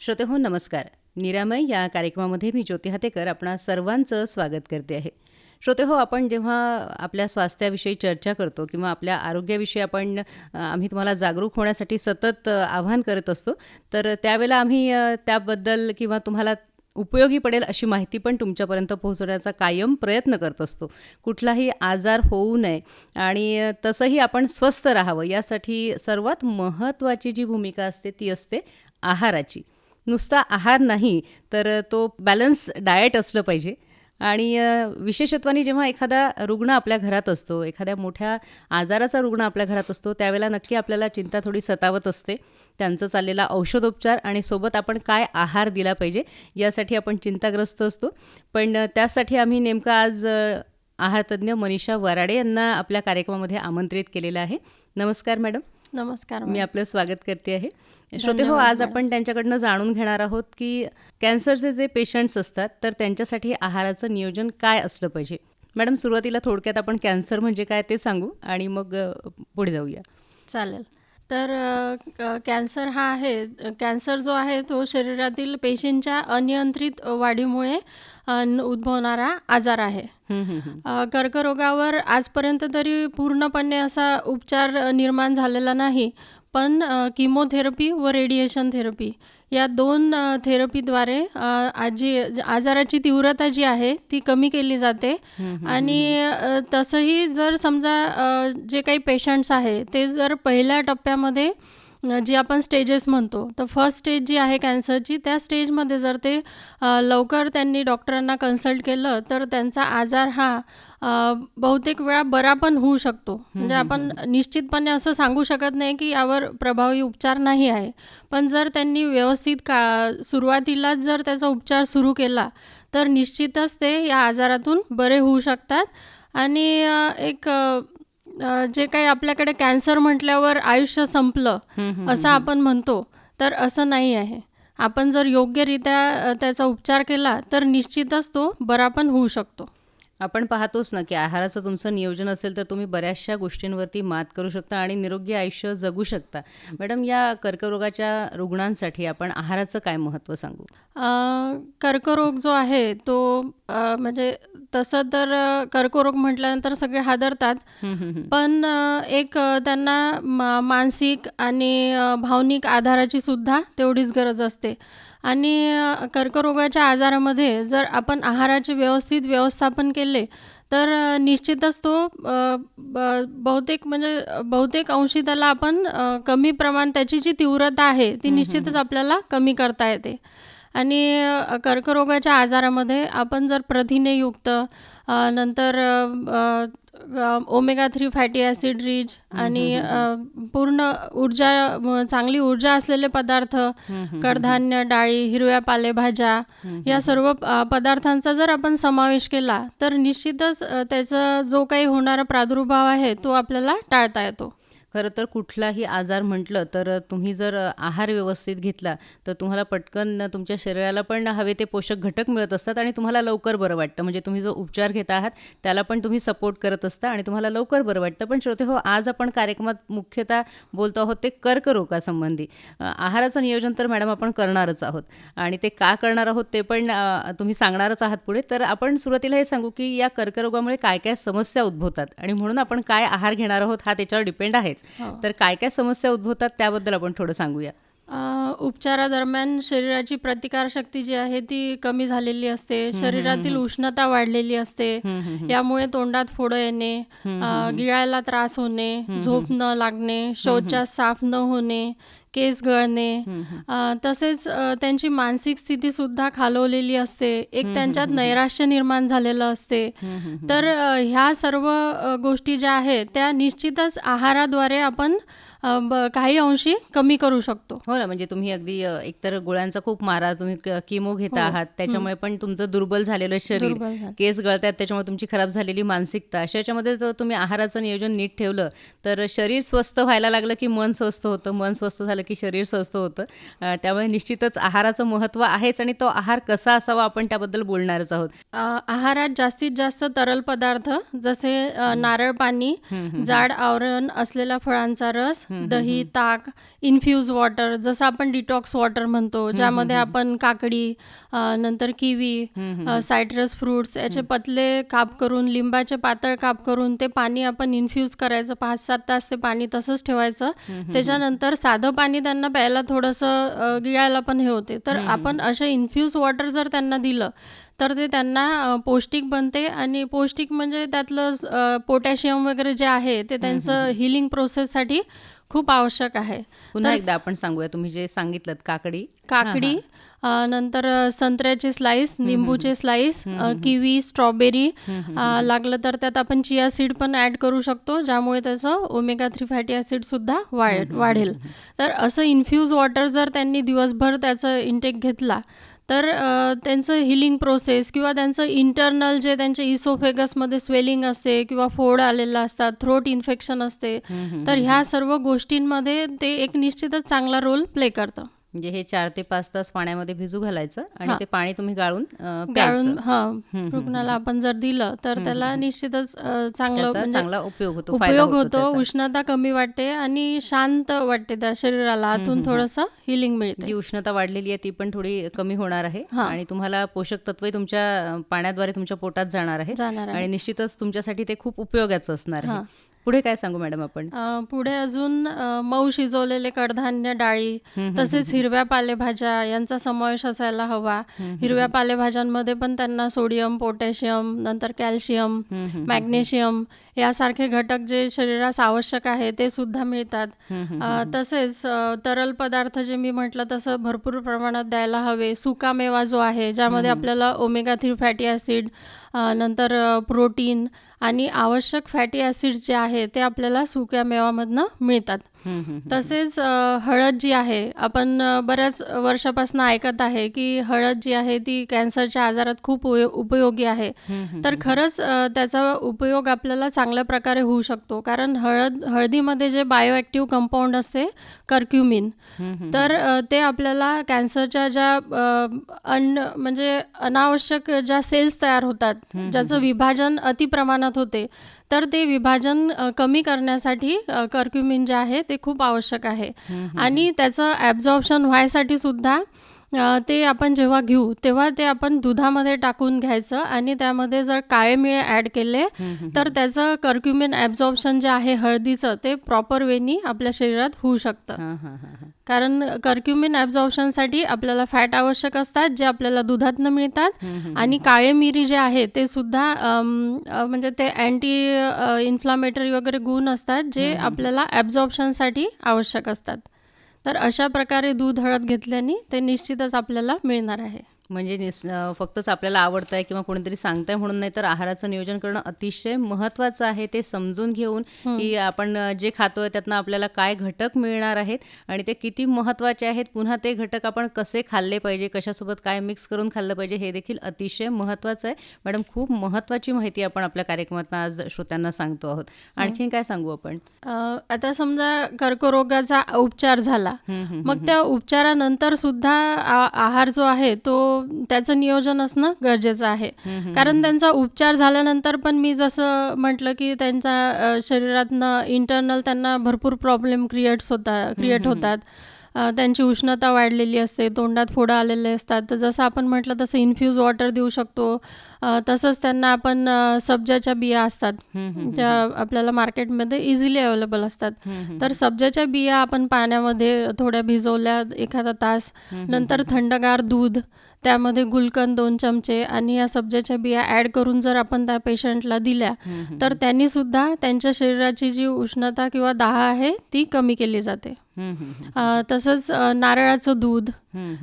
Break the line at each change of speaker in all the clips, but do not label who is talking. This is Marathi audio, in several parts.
श्रोतेहो नमस्कार. निरामय या कार्यक्रमामध्ये मी ज्योती हातेकर आपणा सर्वांचं स्वागत करते आहे. श्रोते हो आपण जेव्हा आपल्या स्वास्थ्याविषयी चर्चा करतो किंवा आपल्या आरोग्याविषयी आपण आम्ही तुम्हाला जागरूक होण्यासाठी सतत आव्हान आवाहन करत असतो तर त्यावेळेला आम्ही त्याबद्दल किंवा तुम्हाला उपयोगी पडेल अशी माहिती पण तुमच्यापर्यंत पोहोचवण्याचा कायम प्रयत्न करत असतो. कुठलाही आजार होऊ नये आणि तसंही आपण स्वस्थ राहावं यासाठी सर्वात महत्त्वाची जी भूमिका असते ती असते आहाराची. नुसता आहार नाही तर तो बॅलन्स डाएट असलं पाहिजे. आणि विशेषत्वाने जेव्हा एखादा रुग्ण आपल्या घरात असतो एखाद्या मोठ्या आजाराचा रुग्ण आपल्या घरात असतो त्यावेळेला नक्की आपल्याला चिंता थोडी सतावत असते. त्यांचं चाललेला औषधोपचार आणि सोबत आपण काय आहार दिला पाहिजे यासाठी आपण चिंताग्रस्त असतो. पण त्यासाठी आम्ही नेमकं आज अ, आहारतज्ज्ञ मनीषा वराडे यांना आपल्या कार्यक्रमामध्ये आमंत्रित केलेलं आहे. नमस्कार मॅडम.
नमस्कार
मी. आपलं स्वागत करते आहे. श्रोते हो आज. आपण त्यांच्याकडनं जाणून घेणार आहोत की कॅन्सरचे जे पेशंट्स असतात तर त्यांच्यासाठी आहाराचं नियोजन काय असलं पाहिजे? मॅडम सुरुवातीला थोडक्यात आपण कॅन्सर म्हणजे काय ते सांगू आणि मग पुढे जाऊया.
चालेल. तर कॅन्सर हा आहे कॅन्सर जो आहे तो शरीरातील पेशींच्या अनियंत्रित वाढीमुळे उद्भवणारा आजार आहे. कर्करोगावर आजपर्यंत तरी पूर्णपणे असा उपचार निर्माण झालेला नाही पण किमोथेरपी व रेडिएशन थेरपी या दोन थेरपीद्वारे आजी आजाराची तीव्रता जी आहे ती कमी केली जाते. आणि तसंही जर समजा जे काही पेशंट्स आहे ते जर पहिल्या टप्प्यामध्ये जी आपण स्टेजेस म्हणतो तर फर्स्ट स्टेज जी आहे कॅन्सरची त्या स्टेजमध्ये जर ते लवकर त्यांनी डॉक्टरांना कन्सल्ट केलं तर त्यांचा आजार हा बहुतेक वेळा बरा पण होऊ शकतो. म्हणजे आपण निश्चितपणे असं सांगू शकत नाही की यावर प्रभावी उपचार नाही आहे. पण जर त्यांनी व्यवस्थित का सुरुवातीलाच जर त्याचा उपचार सुरू केला तर निश्चितच ते या आजारातून बरे होऊ शकतात. आणि एक जे काही आपल्याकडे कॅन्सर म्हटल्यावर आयुष्य संपलं असं आपण म्हणतो तर असं नाही आहे. आपण जर योग्यरित्या त्याचा उपचार केला तर निश्चितच तो बरा पण होऊ शकतो.
आपण पाहतोच ना की आहाराचं तुमचं नियोजन असेल तर तुम्ही बऱ्याचशा गोष्टींवरती मात करू शकता आणि निरोगी आयुष्य जगू शकता. मॅडम या कर्करोगाच्या रुग्णांसाठी आपण आहाराचं काय महत्त्व सांगू?
कर्करोग जो आहे तो म्हणजे तसं तर कर्करोग म्हटल्यानंतर सगळे हादरतात. पण एक त्यांना मानसिक आणि भावनिक आधाराची सुद्धा तेवढीच गरज असते. आणि कर्करोगाच्या आजारामध्ये जर आपण आहाराचे व्यवस्थित व्यवस्थापन केले तर निश्चितच तो बहुतेक म्हणजे बहुतेक अंशी त्याला आपण कमी प्रमाण त्याची जी तीव्रता आहे ती निश्चितच आपल्याला कमी करता येते. आणि कर्करोगाच्या आजारामध्ये आपण जर प्रथिनेयुक्त नंतर omega three fatty acid rich आणि पूर्ण ऊर्जा चांगली ऊर्जा असलेले पदार्थ कडधान्य डाळी हिरव्या पालेभाज्या या सर्व पदार्थांचा जर आपण समावेश केला तर निश्चितच त्याचा जो काही होणारा प्रादुर्भाव आहे तो आपल्याला टाळता येतो.
खरं तर कुठलाही आजार म्हटलं तर तुम्ही जर आहार व्यवस्थित घेतला तर तुम्हाला पटकन तुमच्या शरीराला पण हवे ते पोषक घटक मिळत असतात आणि तुम्हाला लवकर बरं वाटतं. म्हणजे तुम्ही जो उपचार घेत आहात त्याला पण तुम्ही सपोर्ट करत असता आणि तुम्हाला लवकर बरं वाटतं. पण श्रोते हो आज आपण कार्यक्रमात मुख्यतः बोलतो आहोत ते कर्करोगासंबंधी. आहाराचं नियोजन तर मॅडम आपण करणारच आहोत. आणि ते का करणार आहोत ते पण तुम्ही सांगणारच आहात पुढे. तर आपण सुरुवातीला हे सांगू की या कर्करोगामुळे काय काय समस्या उद्भवतात आणि म्हणून आपण काय आहार घेणार आहोत हा त्याच्यावर डिपेंड आहेच. तर काय काय समस्या उद्भवतात त्याबद्दल आपण थोडं सांगूया.
उपचारादरम्यान शरीराची प्रतिकारशक्ती जी आहे ती कमी झालेली असते. शरीरातील उष्णता वाढलेली असते. यामुळे तोंडात फोडं येणे गिळायला त्रास होणे झोप न लागणे शौचास साफ न होणे केस गळणे तसेच त्यांची मानसिक स्थिती सुद्धा खालवलेली असते. एक त्यांच्यात नैराश्य निर्माण झालेलं असते. तर ह्या सर्व गोष्टी ज्या आहेत त्या निश्चितच आहाराद्वारे आपण ब- काही अंशी कमी करू शकतो.
हो ना म्हणजे तुम्ही अगदी अ, एकतर गोळ्यांचा खूप मारा तुम्ही क- किमो घेता आहात त्याच्यामुळे पण तुमचं दुर्बल झालेलं शरीर
हो. दुर्बल झालं.
केस गळतात त्याच्यामुळे तुमची खराब झालेली मानसिकता अशा याच्यामध्ये जर तुम्ही आहाराचं नियोजन नीट ठेवलं तर शरीर स्वस्थ व्हायला लागलं की मन स्वस्थ होतं मन स्वस्थ झालं की शरीर स्वस्थ होतं. अ, त्यामुळे निश्चितच आहाराचं महत्त्व आहेच आणि तो आहार कसा असावा आपण त्याबद्दल बोलणारच आहोत.
अ, आहारात जास्तीत जास्त तरल पदार्थ जसे अ, नारळ पाणी जाड आवरण असलेल्या फळांचा रस दही ताक इन्फ्यूज वॉटर जसं आपण डिटॉक्स वॉटर म्हणतो ज्यामध्ये आपण काकडी नंतर किवी सायट्रस फ्रुट्स याचे पतले काप करून लिंबाचे पातळ काप करून ते पाणी आपण इन्फ्यूज करायचं पाच सात तास ते पाणी तसंच ठेवायचं. त्याच्यानंतर साधं पाणी त्यांना प्यायला थोडंसं गिळायला पण हे होते. तर आपण असे इन्फ्यूज वॉटर जर त्यांना दिलं तर ते त्यांना पौष्टिक बनते आणि पौष्टिक म्हणजे त्यातलं पोटॅशियम वगैरे जे आहे ते त्यांचं हिलिंग प्रोसेससाठी खूप आवश्यक आहे.
पुन्हा एकदा आपण सांगूया तुम्ही जे सांगितलं काकडी.
काकडी नंतर संत्र्याचे स्लाईस निंबूचे स्लाईस अ, किवी स्ट्रॉबेरी लागलं तर त्यात आपण चिया सीड पण ॲड करू शकतो ज्यामुळे त्याचं ओमेगा थ्री फॅटी ॲसिड सुद्धा वाढ वाढेल. तर असं इन्फ्यूज वॉटर जर त्यांनी दिवसभर त्याचं इंटेक घेतला तर त्यांचं हिलिंग प्रोसेस किंवा त्यांचं इंटरनल जे त्यांच्या इसोफेगसमध्ये स्वेलिंग असते किंवा फोड आलेला असतात थ्रोट इन्फेक्शन असते तर ह्या सर्व गोष्टींमध्ये ते एक निश्चितच चांगला रोल प्ले करतं.
म्हणजे हे चार ते पाच तास पाण्यामध्ये भिजू घालायचं आणि. ते पाणी तुम्ही गाळून
गाळून हा. रुग्णाला आपण जर दिलं तर त्याला निश्चितच चांगलं म्हणजे
चांगला उपयोग होतो
उपयोग होतो. उष्णता कमी वाटते आणि शांत वाटते त्या शरीराला आतून थोडंसं हिलिंग मिळते.
जी उष्णता वाढलेली आहे ती पण थोडी कमी होणार आहे. आणि तुम्हाला पोषक तत्वे तुमच्या पाण्याद्वारे तुमच्या पोटात जाणार आहे. आणि निश्चितच तुमच्यासाठी ते खूप उपयोगाचं असणार. आहे. पुढे काय सांगू मॅडम आपण?
पुढे अजून मऊ शिजवलेले कडधान्य डाळी तसेच हिरव्या पालेभाज्या यांचा समावेश असायला हवा. हिरव्या पालेभाज्यांमध्ये पण त्यांना सोडियम पोटॅशियम नंतर कॅल्शियम मॅग्नेशियम यासारखे घटक जे शरीरास आवश्यक आहे ते सुद्धा मिळतात. तसेच तरल पदार्थ जे मी म्हटलं तसं भरपूर प्रमाणात द्यायला हवे. सुका मेवा जो आहे ज्यामध्ये आपल्याला ओमेगा थ्री फॅटी ॲसिड नंतर प्रोटीन आणि आवश्यक फॅटी ॲसिड्स जे आहे ते आपल्याला सुक्या मेवामधनं मिळतात. तसेच हळद जी आहे आपण बऱ्याच वर्षापासून ऐकत आहे की हळद जी आहे ती कॅन्सरच्या आजारात खूप उपयोगी आहे. तर खरंच त्याचा उपयोग आपल्याला चांगल्या प्रकारे होऊ शकतो. कारण हळद हळदीमध्ये जे बायोॲक्टिव्ह कंपाऊंड असते कर्क्युमिन तर ते आपल्याला कॅन्सरच्या ज्या अन्न म्हणजे अनावश्यक ज्या सेल्स तयार होतात ज्याचं विभाजन अतिप्रमाणात होते तर ते विभाजन कमी करण्यासाठी कर्क्युमिन जे आहे ते खूप आवश्यक आहे. आणि त्याचं ॲब्झॉर्प्शन व्हायसाठी सुद्धा ते आपण जेव्हा घेऊ तेव्हा ते आपण दुधामध्ये टाकून घ्यायचं आणि त्यामध्ये जर काळे मिळे ॲड केले तर त्याचं कर्क्युमिन ॲब्झॉर्प्शन जे आहे हळदीचं ते प्रॉपर वेनी आपल्या शरीरात होऊ शकतं. कारण कर्क्युमिन ॲब्झॉर्प्शनसाठी आपल्याला फॅट आवश्यक असतात जे आपल्याला दुधातनं मिळतात आणि काळे मिरी जे आहे ते सुद्धा म्हणजे ते अँटी इन्फ्लामेटरी वगैरे गुण असतात जे आपल्याला ॲब्झॉर्प्शनसाठी आवश्यक असतात. तर अशा प्रकारे दूध हळद घेतल्याने ते निश्चितच आपल्याला मिळणार आहे.
म्हणजे निस फक्तच आपल्याला आवडतं आहे किंवा कोणीतरी सांगतंय म्हणून नाही तर आहाराचं नियोजन करणं अतिशय महत्त्वाचं आहे ते समजून घेऊन की आपण जे खातोय त्यातनं आपल्याला काय घटक मिळणार आहेत आणि ते किती महत्त्वाचे आहेत पुन्हा ते घटक आपण कसे खाल्ले पाहिजे कशासोबत काय मिक्स करून खाल्लं पाहिजे हे देखील अतिशय महत्त्वाचं आहे. मॅडम खूप महत्त्वाची माहिती आपण आपल्या कार्यक्रमात आज श्रोत्यांना सांगतो आहोत. आणखीन काय सांगू आपण?
आता समजा कर्करोगाचा उपचार झाला. मग त्या उपचारानंतर सुद्धा आहार जो आहे तो त्याचं नियोजन असणं गरजेचं आहे. कारण त्यांचा उपचार झाल्यानंतर पण मी जसं म्हटलं की त्यांच्या शरीरातनं इंटरनल त्यांना भरपूर प्रॉब्लेम क्रिएट्स होता क्रिएट होतात. त्यांची उष्णता वाढलेली असते तोंडात फोडं आलेले असतात. तर जसं आपण म्हटलं तसं इन्फ्यूज वॉटर देऊ शकतो. तसंच त्यांना आपण सब्जाच्या बिया असतात. त्या आपल्याला मार्केटमध्ये इझिली अवेलेबल असतात. तर सब्जाच्या बिया आपण पाण्यामध्ये थोड्या भिजवल्या एखादा तास. नंतर थंडगार दूध त्यामध्ये गुलकंद दोन चमचे आणि या सब्जाच्या बिया ॲड करून जर आपण त्या पेशंटला दिल्या तर त्यांनी सुद्धा त्यांच्या शरीराची जी उष्णता किंवा दाह आहे ती कमी केली जाते. तसंच नारळाचं दूध.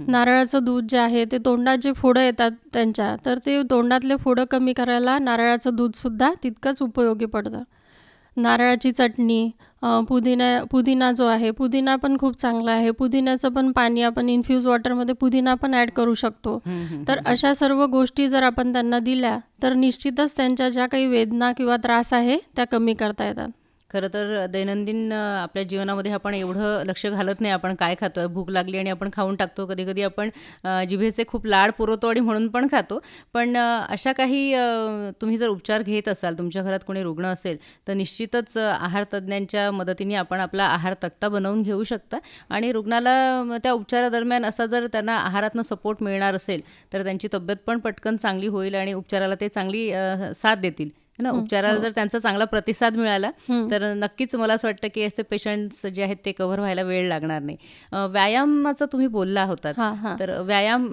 नारळाचं दूध जे आहे ते तोंडात जे फोडं येतात त्यांच्या. तर ते तोंडातले फोडं कमी करायला नारळाचं दूधसुद्धा तितकंच उपयोगी पडतं. नारळाची चटणी पुदिना पुदिना जो आहे पुदिना पण खूप चांगला आहे. पुदिन्याचं पण पाणी आपण इन्फ्यूज वॉटरमध्ये पुदिना पण ॲड करू शकतो. तर अशा सर्व गोष्टी जर आपण त्यांना दिल्या तर निश्चितच त्यांच्या ज्या काही वेदना किंवा त्रास आहे त्या कमी करता येतात.
खरं तर दैनंदिन आपल्या जीवनामध्ये आपण एवढं लक्ष घालत नाही आपण काय खातो आहे भूक लागली आणि आपण खाऊन टाकतो. कधी कधी आपण जिभेचे खूप लाड पुरवतो आणि म्हणून पण खातो. पण अशा काही तुम्ही जर उपचार घेत असाल तुमच्या घरात कोणी रुग्ण असेल तर निश्चितच आहार तज्ज्ञांच्या मदतीने आपण आपला आहार तक्ता बनवून घेऊ शकता. आणि रुग्णाला त्या उपचारादरम्यान असा जर त्यांना आहारातनं सपोर्ट मिळणार असेल तर त्यांची तब्येत पण पटकन चांगली होईल आणि उपचाराला ते चांगली साथ देतील. ना? उपचाराला जर त्यांचा चांगला प्रतिसाद मिळाला तर नक्कीच मला असं वाटतं की असे पेशंट्स जे आहेत ते कव्हर व्हायला वेळ लागणार नाही. व्यायामाचं तुम्ही बोलला होतात.
हां हां.
तर व्यायाम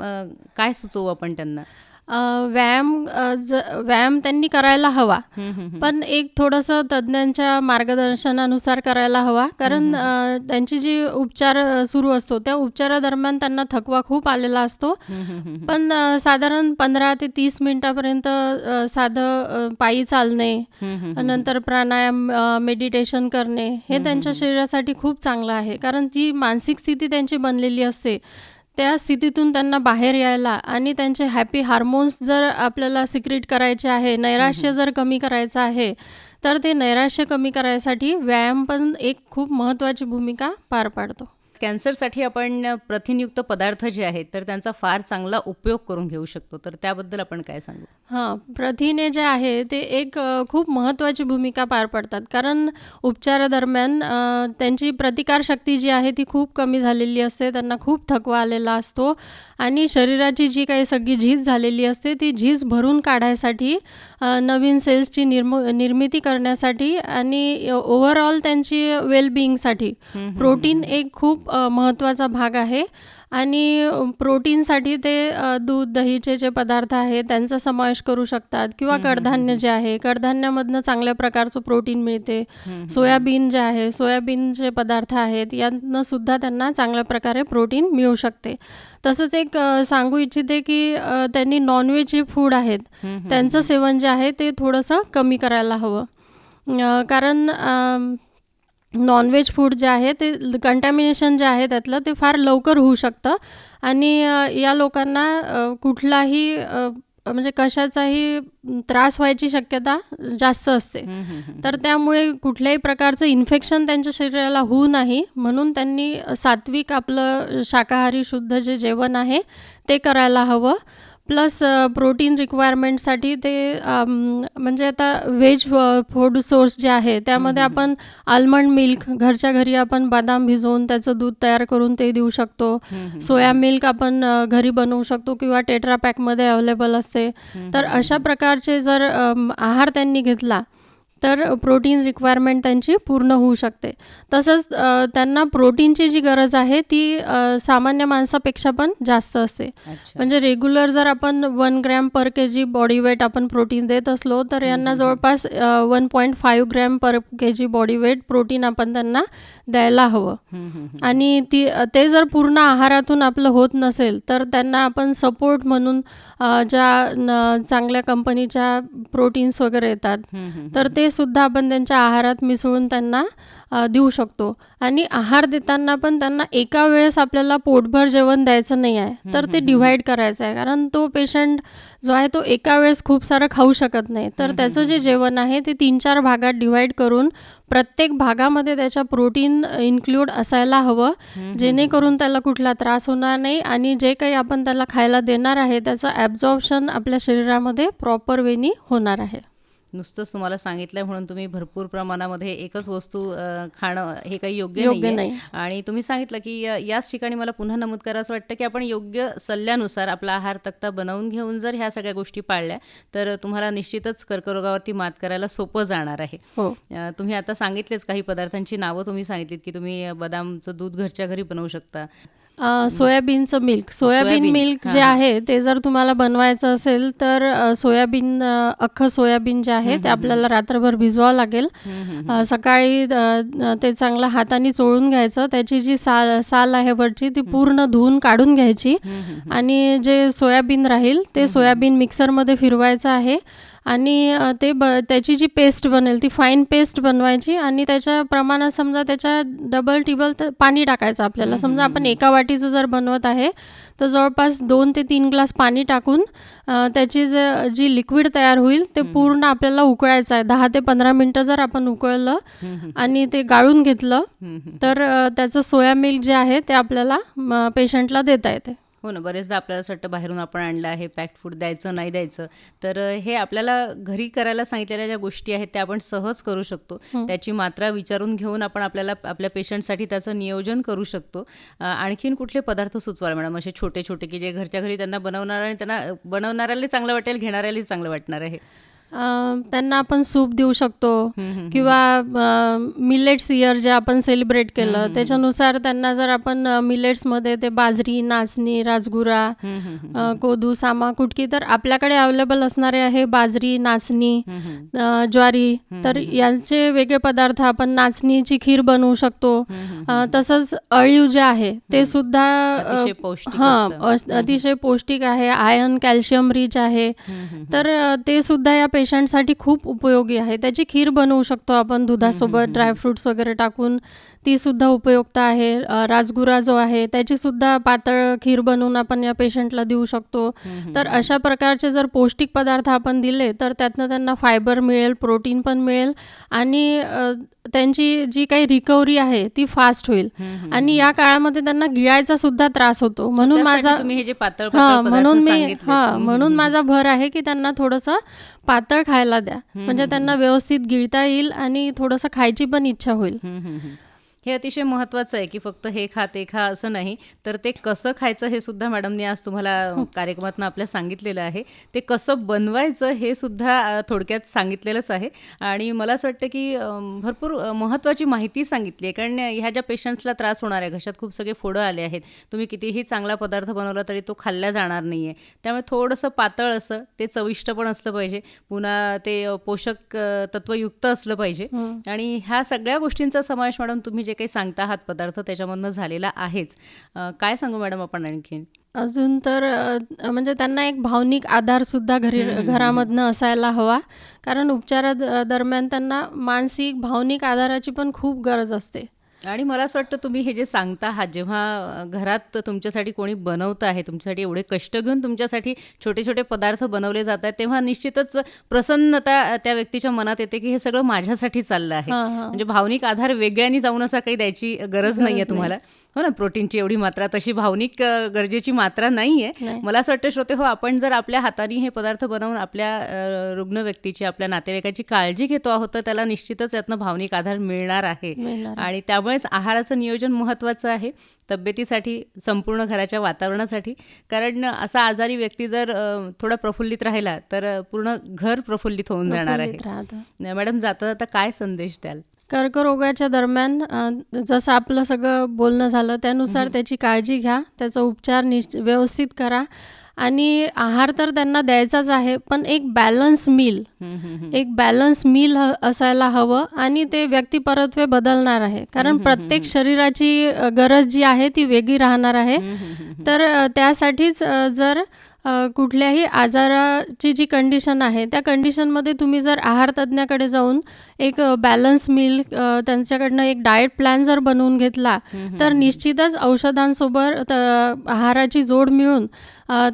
काय सुचवू आपण त्यांना?
व्यायाम ज व्यायाम त्यांनी करायला हवा. पण एक थोडंसं तज्ज्ञांच्या मार्गदर्शनानुसार करायला हवा. कारण त्यांची जी उपचार सुरू असतो त्या उपचारादरम्यान त्यांना थकवा खूप आलेला असतो. पण साधारण पंधरा ते तीस मिनिटापर्यंत साधं पायी चालणे नंतर प्राणायाम मेडिटेशन करणे हे त्यांच्या शरीरासाठी खूप चांगलं आहे. कारण जी मानसिक स्थिती त्यांची बनलेली असते. त्या स्थितीतून त्यांना बाहेर यायला आणि त्यांचे हॅपी हार्मोन्स जर आपल्याला सिक्रेट करायचे आहे नैराश्य जर कमी करायचं आहे तर ते नैराश्य कमी करायसाठी व्यायाम पण एक खूप महत्त्वाची भूमिका पार पाडतो.
कॅन्सरसाठी आपण प्रथिनयुक्त पदार्थ जे आहेत तर त्यांचा फार चांगला उपयोग करून घेऊ शकतो. तर त्याबद्दल आपण काय सांगू?
हां प्रथिने जे आहे ते एक खूप महत्त्वाची भूमिका पार पडतात. कारण उपचारादरम्यान त्यांची प्रतिकारशक्ती जी आहे ती खूप कमी झालेली असते त्यांना खूप थकवा आलेला असतो आणि शरीराची जी काही सगळी झीज झालेली असते ती झीज भरून काढायसाठी नवीन सेल्सची निर्म निर्मिती करण्यासाठी आणि ओव्हरऑल त्यांची वेलबिईंगसाठी प्रोटीन एक खूप महत्त्वाचा भाग आहे. आणि प्रोटीनसाठी ते दूध दहीचे जे पदार्थ आहेत त्यांचा समावेश करू शकतात. किंवा कडधान्य जे आहे कडधान्यामधनं चांगल्या प्रकारचं प्रोटीन मिळते. सोयाबीन जे आहे सोयाबीनचे पदार्थ आहेत यांतनं सुद्धा त्यांना चांगल्या प्रकारे प्रोटीन मिळू शकते. तसंच एक सांगू इच्छिते की त्यांनी नॉनव्हेज जे फूड आहेत. त्यांचं सेवन जे आहे ते थोडंसं कमी करायला हवं. कारण नॉनव्हेज फूड जे आहे ते कंटॅमिनेशन जे आहे त्यातलं ते फार लवकर होऊ शकतं. आणि या लोकांना कुठलाही म्हणजे कशाचाही त्रास व्हायची शक्यता जास्त असते. तर त्यामुळे कुठल्याही प्रकारचं इन्फेक्शन त्यांच्या शरीराला होऊ नाही. म्हणून त्यांनी सात्विक आपलं शाकाहारी शुद्ध जे जेवण आहे ते करायला हवं. प्लस प्रोटीन रिक्वायरमेंटसाठी ते म्हणजे आता व्हेज फूड सोर्स जे आहे त्यामध्ये आपण आल्मंड मिल्क घरच्या घरी आपण बदाम भिजवून त्याचं दूध तयार करून ते देऊ शकतो. सोया मिल्क आपण घरी बनवू शकतो किंवा टेट्रा पॅकमध्ये अवेलेबल असते. तर अशा प्रकारचे जर आहार त्यांनी घेतला तर प्रोटीन रिक्वायरमेंट त्यांची पूर्ण होऊ शकते. तसंच त्यांना प्रोटीनची जी गरज आहे ती सामान्य माणसापेक्षा पण जास्त असते. म्हणजे रेग्युलर जर आपण one gram per K G body weight आपण प्रोटीन देत असलो तर यांना जवळपास one point five gram per K G body weight protein आपण त्यांना द्यायला हवं. आणि ती ते जर पूर्ण आहारातून आपलं होत नसेल तर त्यांना आपण सपोर्ट म्हणून ज्या चांगल्या कंपनीच्या प्रोटीन्स वगैरे येतात तर ते सुद्धा आपण त्यांच्या आहारात मिसळून त्यांना देऊ शकतो. आणि आहार देताना पण त्यांना एका वेळेस आपल्याला पोटभर जेवण द्यायचं नाही आहे. तर ते डिव्हाइड करायचं आहे. कारण तो पेशंट जो आहे तो एका वेळेस खूप सारं खाऊ शकत नाही. तर त्याचं जे जेवण आहे ते तीन चार भागात डिव्हाइड करून प्रत्येक भागामध्ये त्याच्या प्रोटीन इन्क्लूड असायला हवं. जेणेकरून त्याला कुठला त्रास होणार नाही आणि जे काही आपण त्याला खायला देणार आहे त्याचं ॲब्झॉर्प्शन आपल्या शरीरामध्ये प्रॉपर वेनी होणार आहे.
नुसतंच तुम्हाला सांगितलंय म्हणून तुम्ही भरपूर प्रमाणामध्ये एकच वस्तू खाणं हे काही योग्य.
नाही.
आणि तुम्ही सांगितलं की याच ठिकाणी मला पुन्हा नमूद करायचं वाटतं की आपण योग्य सल्ल्यानुसार आपला आहार तक्ता बनवून घेऊन जर ह्या सगळ्या गोष्टी पाळल्या तर तुम्हाला निश्चितच कर्करोगावरती मात करायला सोपं जाणार आहे
हो
तुम्ही आता सांगितलेच काही पदार्थांची नावं तुम्ही सांगितलीत की तुम्ही बदामचं दूध घरच्या घरी बनवू शकता
अ, सोयाबीनचं मिल्क सोयाबीन
सोयाबीन,
मिल्क जे
हां.
आहे ते जर तुम्हाला बनवायचं असेल तर अ, सोयाबीन अ, अख्खं सोयाबीन जे आहे ते आपल्याला रात्रभर भिजवावं लागेल. अ, सकाळी अ, अ, ते चांगलं हाताने चोळून घ्यायचं. त्याची जी साल साल आहे वरची ती पूर्ण धुवून काढून घ्यायची. आणि जे सोयाबीन राहील ते सोयाबीन मिक्सरमध्ये फिरवायचं आहे. आणि ते ब त्याची जी पेस्ट बनेल ती फाईन पेस्ट बनवायची आणि त्याच्या प्रमाणात समजा त्याच्या डबल टिबल तर पाणी टाकायचं आपल्याला. समजा आपण एका वाटीचं जर बनवत आहे तर जवळपास दोन ते तीन ग्लास पाणी टाकून त्याची ज जी लिक्विड तयार होईल ते पूर्ण आपल्याला उकळायचं आहे. दहा ते पंधरा मिनटं जर आपण उकळलं आणि ते गाळून घेतलं तर त्याचं सोया मिल्क जे आहे ते आपल्याला पेशंटला देता येते.
हो ना बरेचदा आपल्याला असं वाटतं बाहेरून आपण आणलं आहे पॅक्ड फूड द्यायचं नाही द्यायचं. तर हे आपल्याला घरी करायला सांगितलेल्या ज्या गोष्टी आहेत त्या आपण सहज करू शकतो. त्याची मात्रा विचारून घेऊन आपण आपल्याला आपल्या पेशंटसाठी त्याचं नियोजन करू शकतो. आणखीन कुठले पदार्थ सुचवाल मॅडम? असे छोटे छोटे की जे घरच्या घरी त्यांना बनवणार आणि त्यांना बनवणाऱ्याला चांगलं वाटेल घेणाऱ्याला चांगलं वाटणार आहे.
त्यांना आपण सूप देऊ शकतो. किंवा मिलेट्स इयर जे आपण सेलिब्रेट केलं त्याच्यानुसार त्यांना जर आपण मिलेट्समध्ये ते बाजरी नाचणी राजगुरा कोदू सामा कुटकी तर आपल्याकडे अवेलेबल असणारे आहे बाजरी नाचणी ज्वारी. तर यांचे वेगळे पदार्थ आपण नाचणीची खीर बनवू शकतो. तसंच अळीव जे आहे ते सुद्धा हां अतिशय पौष्टिक आहे. आयर्न कॅल्शियम रिच आहे. तर ते सुद्धा या पेशंटसाठी खूप उपयोगी आहे. त्याची खीर बनवू शकतो आपण दुधासोबत ड्रायफ्रुट्स वगैरे टाकून. ती सुद्धा उपयुक्त आहे. राजगुरा जो आहे त्याची सुद्धा पातळ खीर बनवून आपण या पेशंटला देऊ शकतो. तर अशा प्रकारचे जर पौष्टिक पदार्थ आपण दिले तर त्यातनं त्यांना फायबर मिळेल प्रोटीन पण मिळेल आणि त्यांची जी काही रिकव्हरी आहे ती फास्ट होईल. आणि या काळामध्ये त्यांना गिळायचा सुद्धा त्रास होतो. म्हणून माझा म्हणून मी हा म्हणून माझा भर आहे की त्यांना थोडंसं पातळ खायला द्या. म्हणजे त्यांना व्यवस्थित गिळता येईल आणि थोडंसं खायची पण इच्छा होईल.
हे अतिशय महत्त्वाचं आहे की फक्त हे खा ते खा असं नाही. तर ते कसं खायचं हे सुद्धा मॅडमने आज तुम्हाला कार्यक्रमातून आपल्या सांगितलेलं आहे. ते कसं बनवायचं हे सुद्धा थोडक्यात सांगितलेलंच आहे. आणि मला असं वाटतं की भरपूर अ, महत्त्वाची माहिती सांगितली आहे. कारण ह्या ज्या पेशंट्सला त्रास होणार आहे घशात खूप सगळे फोडं आले आहेत. तुम्ही कितीही चांगला पदार्थ बनवला तरी तो खाल्ला जाणार नाही आहे त्यामुळे थोडंसं पातळ असं ते चविष्ट पण असलं पाहिजे. पुन्हा ते पोषक तत्वयुक्त असलं पाहिजे. आणि ह्या सगळ्या गोष्टींचा समावेश मॅडम तुम्ही जे काही सांगता आहात पदार्थ त्याच्यामधनं झालेला आहेच. काय सांगू मॅडम आपण आणखीन?
अजून तर म्हणजे त्यांना एक भावनिक आधार सुद्धा घरी घरामधनं असायला हवा. कारण उपचारा दरम्यान त्यांना मानसिक भावनिक आधाराची पण खूप गरज असते.
आणि मला असं वाटतं तुम्ही हे जे सांगता आहात जेव्हा घरात तुमच्यासाठी कोणी बनवतं आहे तुमच्यासाठी एवढे कष्ट घेऊन तुमच्यासाठी छोटे छोटे पदार्थ बनवले जात आहेत तेव्हा निश्चितच प्रसन्नता त्या व्यक्तीच्या मनात येते की हे सगळं माझ्यासाठी चाललं आहे. म्हणजे भावनिक आधार वेगळ्याने जाऊन असा काही द्यायची गरज नाही. आहे तुम्हाला. हो ना प्रोटीनची एवढी मात्रा तशी भावनिक गरजेची मात्रा नाही आहे
नाही.
मला असं वाटतं श्रोते हो आपण जर आपल्या हाताने हे पदार्थ बनवून आपल्या रुग्ण व्यक्तीची आपल्या नातेवाईकाची काळजी घेतो आहोत तर त्याला निश्चितच यातनं भावनिक आधार मिळणार आहे. आणि त्यामुळेच आहाराचं नियोजन महत्त्वाचं आहे. तब्येतीसाठी संपूर्ण घराच्या वातावरणासाठी. कारण असा आजारी व्यक्ती जर थोडा प्रफुल्लित राहिला तर पूर्ण घर प्रफुल्लित होऊन जाणार आहे. मॅडम जाता जाता काय संदेश द्याल?
कर्करोगाच्या दरम्यान जसं आपलं सगळं बोलणं झालं त्यानुसार त्याची काळजी घ्या. त्याचा उपचार निश्च व्यवस्थित करा. आणि आहार तर त्यांना द्यायचाच आहे पण एक बॅलन्स मील एक बॅलन्स मील असायला हवं आणि ते व्यक्तीपरत्वे बदलणार आहे. कारण प्रत्येक शरीराची गरज जी आहे ती वेगळी राहणार आहे. तर त्यासाठीच जर कुठल्याही आजाराची जी कंडिशन आहे त्या कंडिशनमध्ये तुम्ही जर आहार तज्ज्ञाकडे जाऊन एक बॅलन्स मील त्यांच्याकडनं एक डाएट प्लॅन जर बनवून घेतला तर निश्चितच औषधांसोबत आहाराची जोड मिळून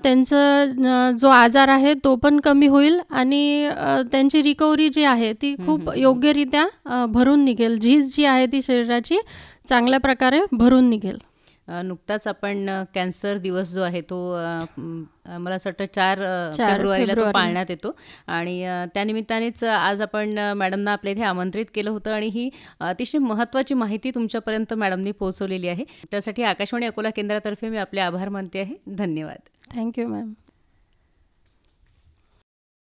त्यांचं जो आजार आहे तो पण कमी होईल आणि त्यांची रिकव्हरी जी आहे ती खूप योग्यरित्या भरून निघेल. झीज जी आहे ती शरीराची चांगल्या प्रकारे भरून निघेल.
नुकताच आपण कॅन्सर दिवस जो आहे तो मला असं वाटतं चार फेब्रुवारीला तो. पाळण्यात येतो. आणि त्यानिमित्तानेच आज आपण मॅडमना आपल्या इथे आमंत्रित केलं होतं आणि ही अतिशय महत्त्वाची माहिती तुमच्यापर्यंत मॅडमनी पोहोचवलेली आहे. त्यासाठी आकाशवाणी अकोला केंद्रातर्फे मी आपले आभार मानते आहे. धन्यवाद.
Thank you ma'am